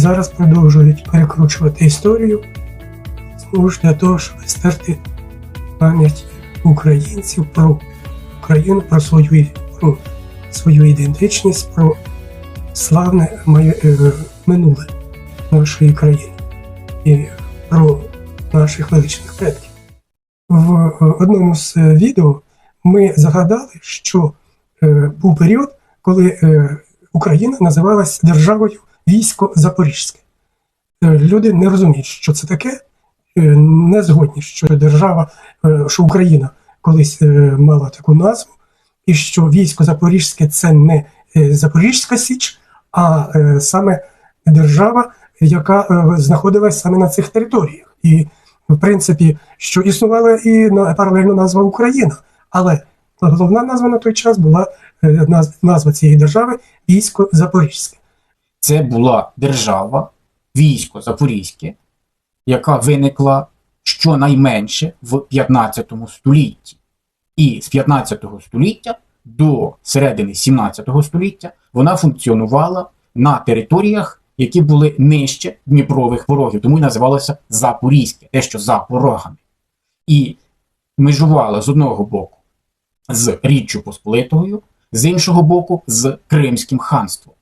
зараз продовжують перекручувати історію знову ж для того, щоб стерти пам'ять українців про Україну, про свою, про свою ідентичність, про славне е, минуле нашої країни і про наших величних предків. В е, одному з е, відео ми загадали, що був період, коли Україна називалась державою військо Запорізьке. Е, Люди не розуміють, що це таке, е, не згодні, що держава, е, що Україна колись мала таку назву, і що військо Запорізьке це не Запорізька Січ, а саме держава, яка знаходилась саме на цих територіях. І, в принципі, що існувала і паралельно назва Україна, але головна назва на той час була назва цієї держави військо Запорізьке. Це була держава, військо Запорізьке, яка виникла щонайменше в 15 столітті. І з 15 століття до середини 17 століття вона функціонувала на територіях, які були нижче Дніпрових порогів, тому і називалося Запорізьке, те, що за порогами. І межувала з одного боку з Річчю Посполитою, з іншого боку з Кримським ханством.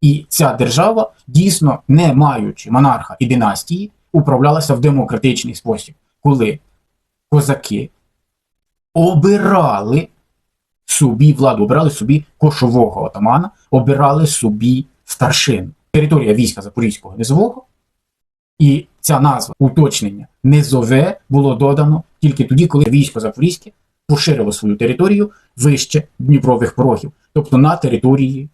І ця держава, дійсно, не маючи монарха і династії, управлялася в демократичний спосіб, коли козаки обирали собі владу, обирали собі кошового отамана, обирали собі старшин. Територія війська Запорізького низового, і ця назва уточнення низове було додано тільки тоді, коли військо Запорізьке поширило свою територію вище Дніпрових порогів, тобто на території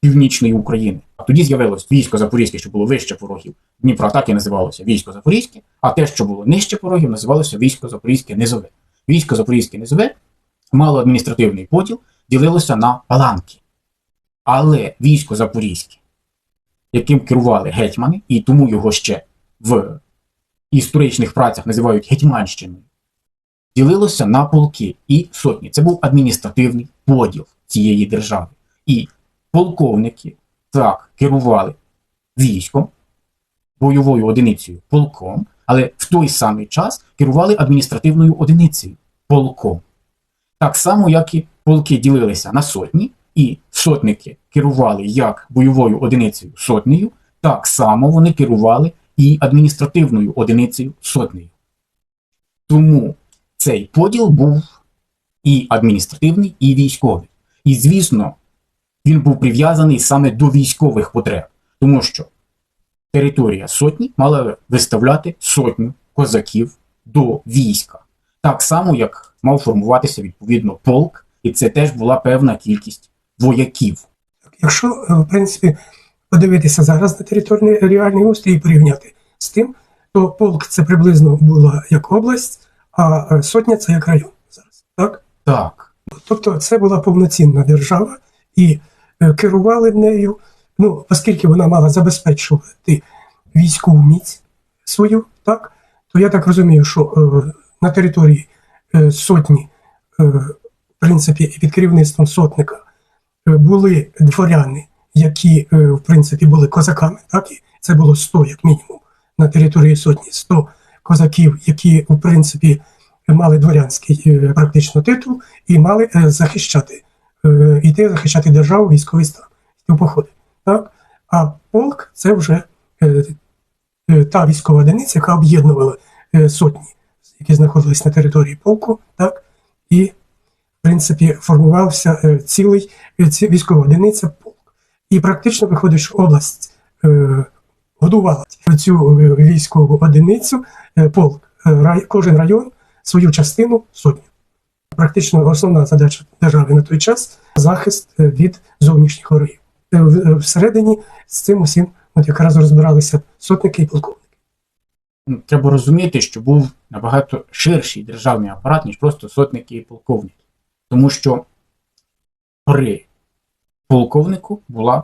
північної України. А тоді з'явилось військо Запорізьке, що було вище порогів Дніпра, так і називалося військо Запорізьке, а те, що було нижче порогів, називалося військо Запорізьке низове. Військо Запорізьке низове мало адміністративний поділ, ділилося на паланки. Але військо Запорізьке, яким керували гетьмани, і тому його ще в історичних працях називають Гетьманщиною, ділилося на полки і сотні. Це був адміністративний поділ цієї держави. І полковники так керували військом, бойовою одиницею полком, але в той самий час керували адміністративною одиницею полком. Так само, як і полки ділилися на сотні, і сотники керували як бойовою одиницею сотнею, так само вони керували і адміністративною одиницею сотнею. Тому цей поділ був і адміністративний, і військовий. І, звісно, він був прив'язаний саме до військових потреб, тому що територія сотні мала виставляти сотню козаків до війська. Так само, як мав формуватися відповідно полк, і це теж була певна кількість вояків. Якщо, е, в принципі, подивитися зараз на територіальний устрій і порівняти з тим, то полк це приблизно була як область, а е, сотня це як район зараз. Так? Так, Тобто це була повноцінна держава, і е, керували нею, ну, оскільки вона мала забезпечувати військову міць свою, так, то я так розумію, що е, на території е, сотні, е, в принципі, під керівництвом сотника е, були дворяни, які, е, в принципі, були козаками, так, і це було 100 як мінімум на території сотні, 100 козаків, які, в принципі, мали дворянський е, практично титул і мали е, захищати, е, йти захищати державу, військовий стан, йти в походи. Так? А полк це вже е, е, та військова одиниця, яка об'єднувала е, сотні, які знаходились на території полку, так? і, в принципі, формувався е, цілий е, ці військова одиниця полк. І практично виходить, що область е, годувала цю е, військову одиницю, е, полк, е, кожен район свою частину сотню. Практично основна задача держави на той час захист е, від зовнішніх ворогів. Е, е, Всередині з цим усім от якраз розбиралися сотники і полковники. Ну, треба розуміти, що був набагато ширший державний апарат, ніж просто сотники і полковники. Тому що при полковнику була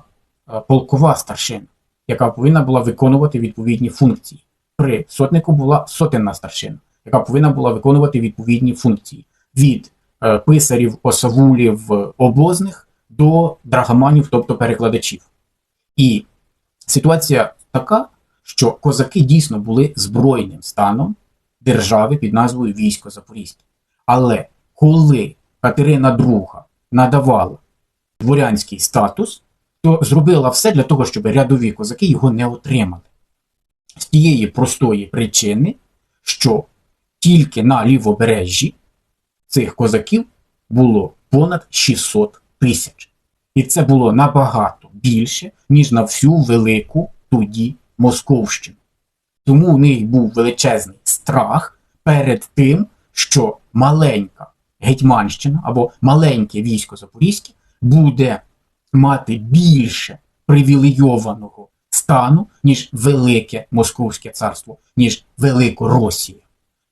полкова старшина, яка повинна була виконувати відповідні функції. При сотнику була сотенна старшина, яка повинна була виконувати відповідні функції від е, писарів, осавулів, е, обозних до драгоманів, тобто перекладачів. І ситуація така, що козаки дійсно були збройним станом держави під назвою Військо Запорізьке. Але коли Катерина II надавала дворянський статус, то зробила все для того, щоб рядові козаки його не отримали. З тієї простої причини, що тільки на лівобережжі цих козаків було понад 600 тисяч. І це було набагато більше, ніж на всю велику тоді Московщину. Тому у них був величезний страх перед тим, що маленька Гетьманщина або маленьке військо Запорізьке буде мати більше привілейованого стану, ніж Велике Московське царство, ніж Великоросія.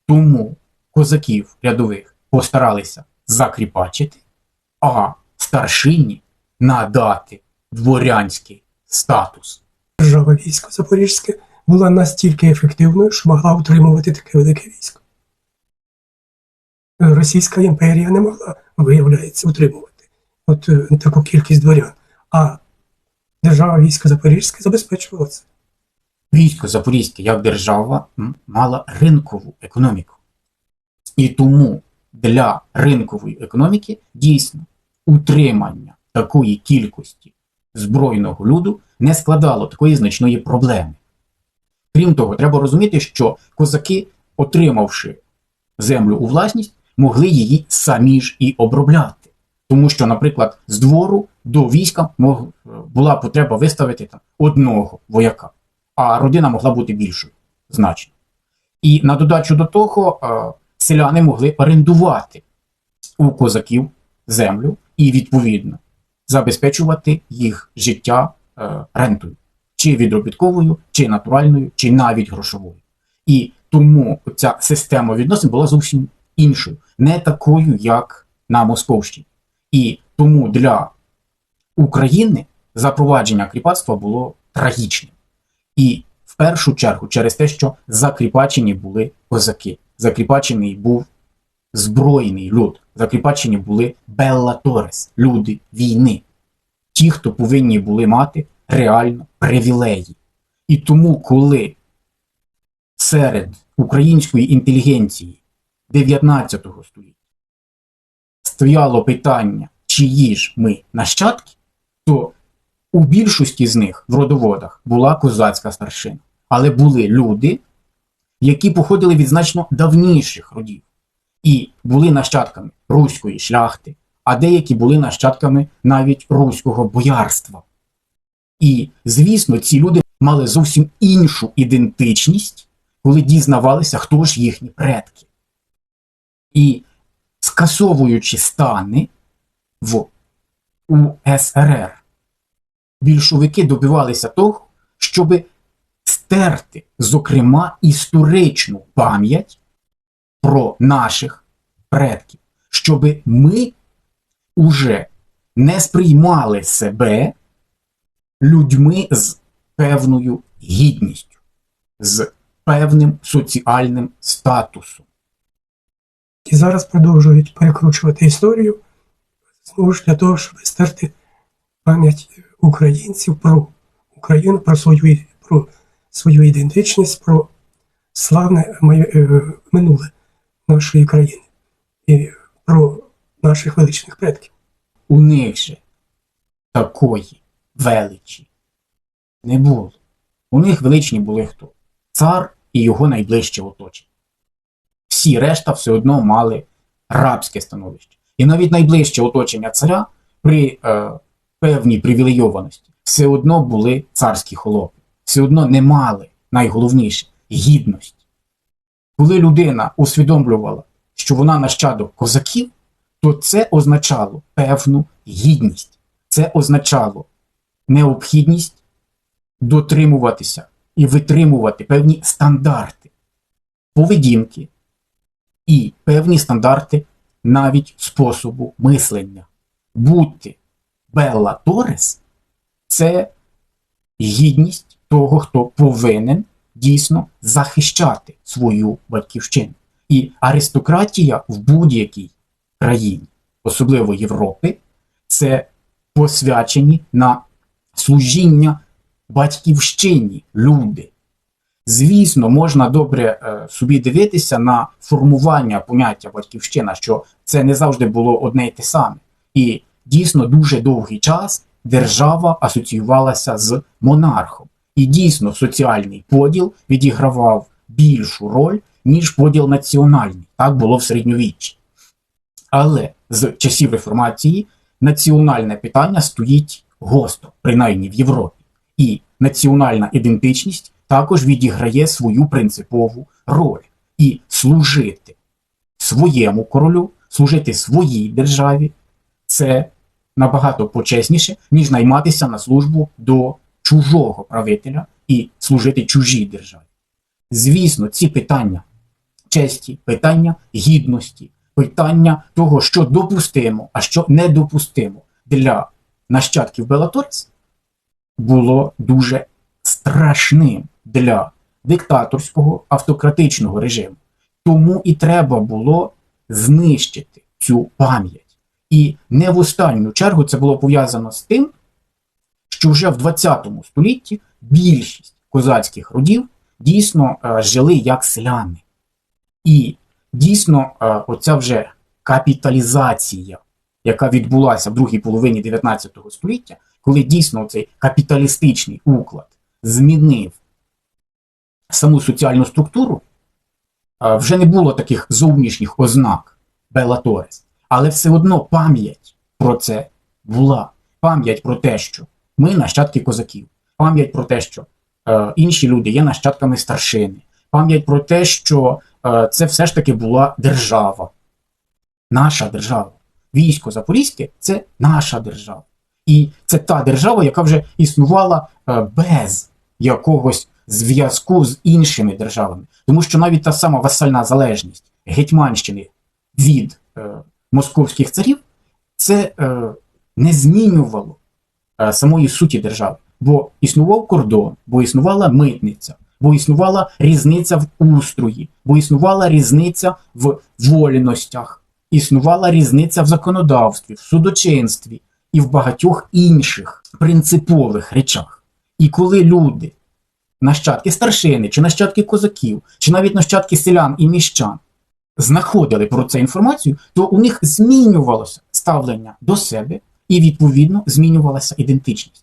Тому козаків рядових постаралися закріпачити, а старшині надати дворянський статус. Держава військо Запорізьке була настільки ефективною, що могла утримувати таке велике військо. Російська імперія не могла, виявляється, утримувати от е, таку кількість дворян. А держава військо Запорізьке забезпечувала це. Військо Запорізьке як держава мала ринкову економіку. І тому для ринкової економіки дійсно утримання такої кількості збройного люду не складало такої значної проблеми. Крім того, треба розуміти, що козаки, отримавши землю у власність, могли її самі ж і обробляти. Тому що, наприклад, з двору до війська мог, була потреба виставити там одного вояка, а родина могла бути більшою значно. І на додачу до того, селяни могли орендувати у козаків землю і, відповідно, забезпечувати їх життя е, рентою, чи відробітковою, чи натуральною, чи навіть грошовою. І тому ця система відносин була зовсім іншою, не такою, як на Московщині. І тому для України запровадження кріпацтва було трагічним. І в першу чергу через те, що закріпачені були козаки, закріпачений був збройний люд, закріпачені були беллаторес, люди війни, ті, хто повинні були мати реально привілеї. І тому, коли серед української інтелігенції 19 століття стояло питання, чиї ж ми нащадки, то у більшості з них в родоводах була козацька старшина. Але були люди, які походили від значно давніших родів і були нащадками руської шляхти, а деякі були нащадками навіть руського боярства. І, звісно, ці люди мали зовсім іншу ідентичність, коли дізнавалися, хто ж їхні предки. І скасовуючи стани в УСРР, більшовики добивалися того, щоб стерти, зокрема, історичну пам'ять про наших предків, щоб ми уже не сприймали себе людьми з певною гідністю, з певним соціальним статусом. І зараз продовжують перекручувати історію знову ж для того, щоб стерти пам'ять українців про Україну, про свою, про свою ідентичність, про славне е, минуле нашої країни і про наших величних предків. У них же такої величі не було. У них величні були хто? Цар і його найближче оточення. Всі решта все одно мали рабське становище. І навіть найближче оточення царя при е, певній привілейованості все одно були царські холопи, все одно не мали найголовніше гідності. Коли людина усвідомлювала, що вона нащадок козаків, то це означало певну гідність. Це означало необхідність дотримуватися і витримувати певні стандарти поведінки і певні стандарти навіть способу мислення. Бути Белла Торес це гідність того, хто повинен дійсно захищати свою батьківщину. І аристократія в будь-якій країні, особливо Європи, це посвячені на служіння батьківщині люди. Звісно, можна добре е, собі дивитися на формування поняття батьківщина, що це не завжди було одне й те саме. І дійсно дуже довгий час держава асоціювалася з монархом. І дійсно соціальний поділ відігравав більшу роль, ніж поділ національний. Так було в середньовіччі. Але з часів реформації національне питання стоїть гостро, принаймні в Європі. І національна ідентичність також відіграє свою принципову роль. І служити своєму королю, служити своїй державі це набагато почесніше, ніж найматися на службу до чужого правителя і служити чужій державі. Звісно, ці питання честі, питання гідності, питання того, що допустимо, а що недопустимо для нащадків Белаторць, було дуже страшним для диктаторського автократичного режиму. Тому і треба було знищити цю пам'ять. І не в останню чергу це було пов'язано з тим, що вже в 20 столітті більшість козацьких родів дійсно е, жили як селяни. І дійсно, е, оця вже капіталізація, яка відбулася в другій половині 19 століття, коли дійсно цей капіталістичний уклад змінив саму соціальну структуру, е, вже не було таких зовнішніх ознак Белаторес, але все одно пам'ять про це була. Пам'ять про те, що ми нащадки козаків, пам'ять про те, що е, інші люди є нащадками старшини, пам'ять про те, що е, це все ж таки була держава, наша держава. Військо Запорізьке це наша держава. І це та держава, яка вже існувала е, без якогось зв'язку з іншими державами. Тому що навіть та сама васальна залежність Гетьманщини від е, московських царів це е, не змінювало самої суті держави. Бо існував кордон, бо існувала митниця, бо існувала різниця в устрої, бо існувала різниця в вольностях, існувала різниця в законодавстві, в судочинстві і в багатьох інших принципових речах. І коли люди, нащадки старшини, чи нащадки козаків, чи навіть нащадки селян і міщан, знаходили про це інформацію, то у них змінювалося ставлення до себе і, відповідно, змінювалася ідентичність.